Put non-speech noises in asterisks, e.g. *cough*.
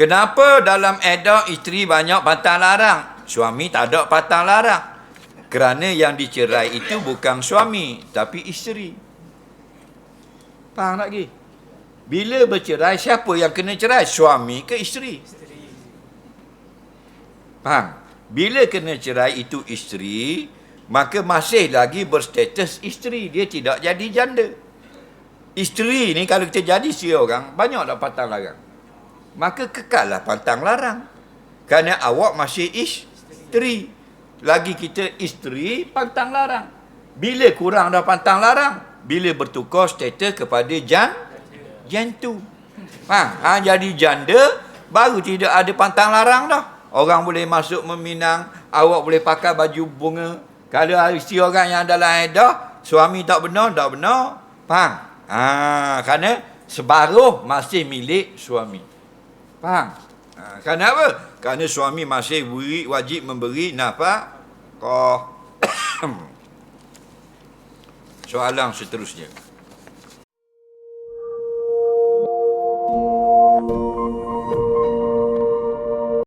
Kenapa dalam edah isteri banyak pantang larang? Suami tak ada pantang larang. Kerana yang dicerai itu bukan suami, tapi isteri. Faham tak lagi? Bila bercerai, siapa yang kena cerai? Suami ke isteri? Faham? Bila kena cerai itu isteri, maka masih lagi berstatus isteri. Dia tidak jadi janda. Isteri ni kalau kita jadi isteri orang, banyak tak pantang larang. Maka kekallah pantang larang. Kerana awak masih isteri. Lagi kita isteri, pantang larang. Bila kurang dah pantang larang? Bila bertukar status kepada jan, jantu. Ha, ha, jadi janda, baru tidak ada pantang larang dah. Orang boleh masuk meminang, awak boleh pakai baju bunga. Kalau isteri orang yang dalam edah, suami tak benar, tak benar. Faham? Ha, kerana separuh masih milik suami. Faham? Ha, kerana apa? Kerana suami masih beri, wajib memberi nafkah. *coughs* Soalan seterusnya.